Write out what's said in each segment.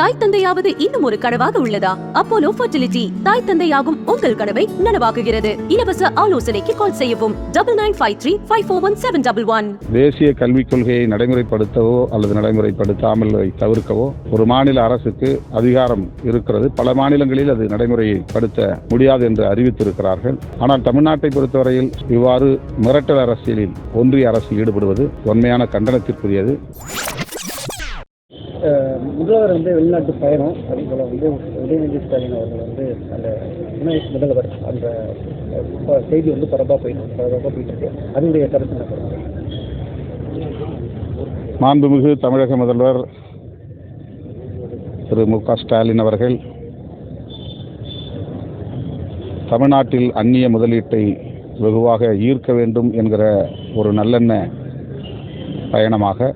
தாய் தந்தையாவது இன்னும் ஒரு கனவாக உள்ளதா? அப்போலோ ஃபர்டிலிட்டி தாய் தந்தையாகும் உங்கள் கனவை நனவாக்குகிறது. இலவச ஆலோசனைக்கு கால் செய்யவும். Double nine five three five four one seven double one தேசிய கல்விக் கொள்கையை நடைமுறைப்படுத்தவோ அல்லது நடைமுறைப்படுத்தாமல் தவிர்க்கவோ ஒரு மாநில அரசுக்கு அதிகாரம் இருக்கிறது. பல மாநிலங்களில் அது நடைமுறைப்படுத்த முடியாது என்று அறிவித்திருக்கிறார்கள். ஆனால் தமிழ்நாட்டை பொறுத்தவரையில் இவ்வாறு மிரட்டல் அரசியலில் ஒன்றிய அரசு ஈடுபடுவது உண்மையான கண்டனத்திற்குரியது. முதல்வர் வந்து வெளிநாட்டு பயணம். அதே போல் வந்து உதயநிதி ஸ்டாலின் அவர்கள் வந்து அந்த துணை முதல்வர் அந்த செய்தி வந்து பரபா போயிட்டு பரபரப்பாக போயிட்டு இருக்கு. அதனுடைய கருத்து என்ன மாண்புமிகு தமிழக முதல்வர் திரு மு க ஸ்டாலின் அவர்கள் தமிழ்நாட்டில் அந்நிய முதலீட்டை வெகுவாக ஈர்க்க வேண்டும் என்கிற ஒரு நல்லெண்ண பயணமாக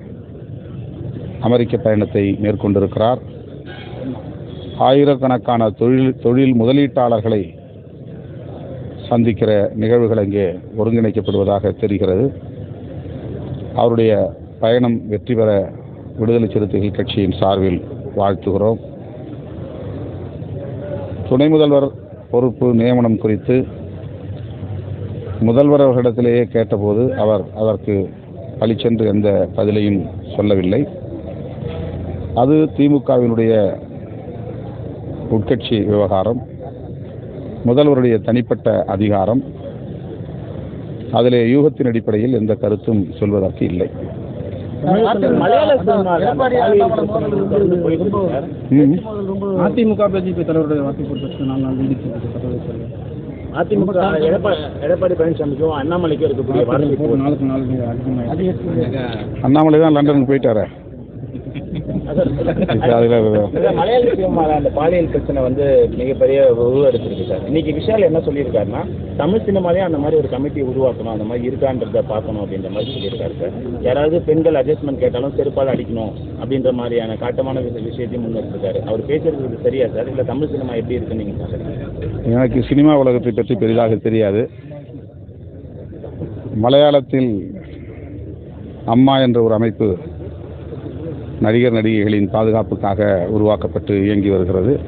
அமெரிக்க பயணத்தை மேற்கொண்டிருக்கிறார். ஆயிரக்கணக்கான தொழில் தொழில் முதலீட்டாளர்களை சந்திக்கிற நிகழ்வுகள் அங்கே ஒருங்கிணைக்கப்படுவதாக தெரிகிறது. அவருடைய பயணம் வெற்றி பெற விடுதலை சிறுத்தைகள் கட்சியின் சார்பில் வாழ்த்துகிறோம். துணை முதல்வர் பொறுப்பு நியமனம் குறித்து முதல்வர் அவர்களிடத்திலேயே கேட்டபோது அவர் அதற்கு பழிச்சென்று எந்த பதிலையும் சொல்லவில்லை. அது திமுகவினுடைய உட்கட்சி விவகாரம் முதல்வருடைய தனிப்பட்ட அதிகாரம் அதிலே யூகத்தின் அடிப்படையில் எந்த கருத்தும் சொல்வதற்கு இல்லை. அதிமுக பிஜேபி தலைவருடைய வாக்கு நாலு நாள் நீடிச்சு அதிமுக எடப்பாடி எடப்பாடி பழனிசாமிக்கும் அண்ணாமலைக்கும் இருக்கக்கூடிய வார்த்தை நாளுக்கு நாள் அதிகமாக அண்ணாமலை தான் லண்டனுக்கு போயிட்டாரே. மலையாள சினிமாவில் அந்த பாலியல் பிரச்சனை வந்து மிகப்பெரிய உருவெடுத்திருக்கு சார். இன்னைக்கு விஷால் என்ன சொல்லியிருக்காருன்னா தமிழ் சினிமாலே அந்த மாதிரி ஒரு கமிட்டி உருவாக்கணும் அந்த மாதிரி இருக்கான்றத பார்க்கணும் அப்படின்ற மாதிரி சொல்லியிருக்காரு சார். யாராவது பெண்கள் அட்ஜஸ்ட்மெண்ட் கேட்டாலும் செருப்பால் அடிக்கணும் அப்படின்ற மாதிரியான காட்டமான விஷ- விஷயத்தையும் முன்னெடுத்திருக்காரு அவர் பேசுறது சரியா சார்? இல்லை தமிழ் சினிமா எப்படி இருக்குன்னு நீங்க பார்க்குறீங்க எனக்கு சினிமா உலகத்தை பற்றி பெரிதாக தெரியாது. மலையாளத்தில் அம்மா என்ற ஒரு அமைப்பு நடிகர் நடிகைகளின் பாதுகாப்புக்காக உருவாக்கப்பட்டு இயங்கி வருகிறது.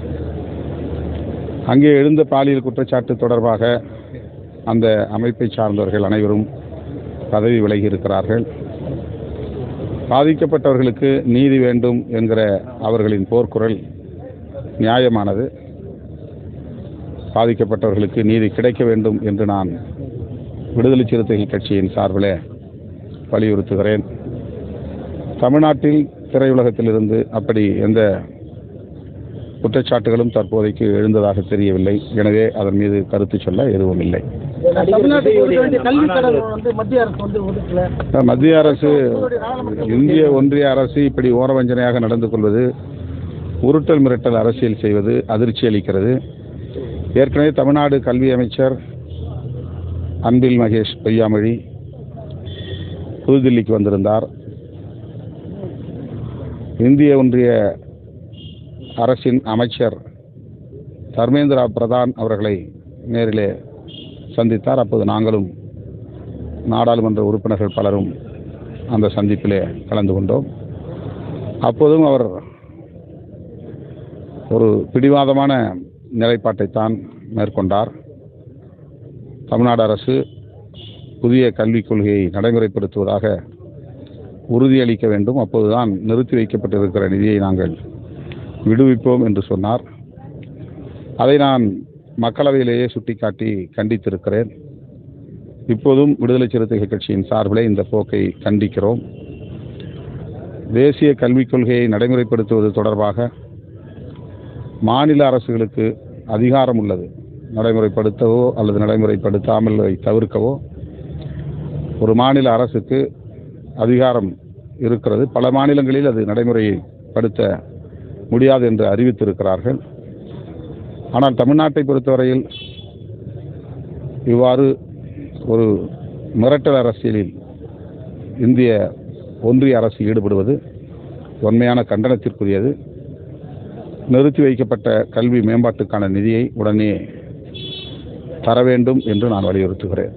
அங்கே எழுந்த பாலியல் குற்றச்சாட்டு தொடர்பாக அந்த அமைப்பை சார்ந்தவர்கள் அனைவரும் பதவி விலகி இருக்கிறார்கள். பாதிக்கப்பட்டவர்களுக்கு நீதி வேண்டும் என்கிற அவர்களின் போர்க்குரல் நியாயமானது. பாதிக்கப்பட்டவர்களுக்கு நீதி கிடைக்க வேண்டும் என்று நான் விடுதலை சிறுத்தைகள் கட்சியின் சார்பில் வலியுறுத்துகிறேன். தமிழ்நாட்டில் திரையுலகத்திலிருந்து அப்படி எந்த குற்றச்சாட்டுகளும் தற்போதைக்கு எழுந்ததாக தெரியவில்லை. எனவே அதன் மீது கருத்து சொல்ல எதுவும் இல்லை. மத்திய அரசு மத்திய அரசு இந்திய ஒன்றிய அரசு இப்படி ஓரவஞ்சனையாக நடந்து கொள்வது உருட்டல் மிரட்டல் அரசியல் செய்வது அதிர்ச்சி அளிக்கிறது. ஏற்கனவே தமிழ்நாடு கல்வி அமைச்சர் அன்பில் மகேஷ் பொய்யாமொழி புதுதில்லிக்கு வந்திருந்தார். இந்திய ஒன்றிய அரசின் அமைச்சர் தர்மேந்திரா பிரதான் அவர்களை நேரிலே சந்தித்தார். அப்போது நாங்களும் நாடாளுமன்ற உறுப்பினர்கள் பலரும் அந்த சந்திப்பிலே கலந்து கொண்டோம். அப்போதும் அவர் ஒரு பிடிவாதமான நிலைப்பாட்டைத்தான் மேற்கொண்டார். தமிழ்நாடு அரசு புதிய கல்விக் கொள்கையை நடைமுறைப்படுத்துவதாக உறுதியளிக்க வேண்டும். அப்போதுதான் நிறுத்தி வைக்கப்பட்டிருக்கிற நிதியை நாங்கள் விடுவிப்போம் என்று சொன்னார். அதை நான் மக்களவையிலேயே சுட்டிக்காட்டி கண்டித்திருக்கிறேன். இப்போதும் விடுதலை சிறுத்தைகள் கட்சியின் சார்பிலே இந்த போக்கை கண்டிக்கிறோம். தேசிய கல்விக் கொள்கையை நடைமுறைப்படுத்துவது தொடர்பாக மாநில அரசுகளுக்கு அதிகாரம் உள்ளது. நடைமுறைப்படுத்தவோ அல்லது நடைமுறைப்படுத்தாமல் தவிர்க்கவோ ஒரு மாநில அரசுக்கு அதிகாரம் இருக்கிறது. பல மாநிலங்களில் அது நடைமுறைப்படுத்த முடியாது என்று அறிவித்திருக்கிறார்கள். ஆனால் தமிழ்நாட்டை பொறுத்தவரையில் இவ்வாறு ஒரு மிரட்டல் அரசியலில் இந்திய ஒன்றிய அரசு ஈடுபடுவது உண்மையான கண்டனத்திற்குரியது. நிறுத்தி வைக்கப்பட்ட கல்வி மேம்பாட்டுக்கான நிதியை உடனே தர வேண்டும் என்று நான் வலியுறுத்துகிறேன்.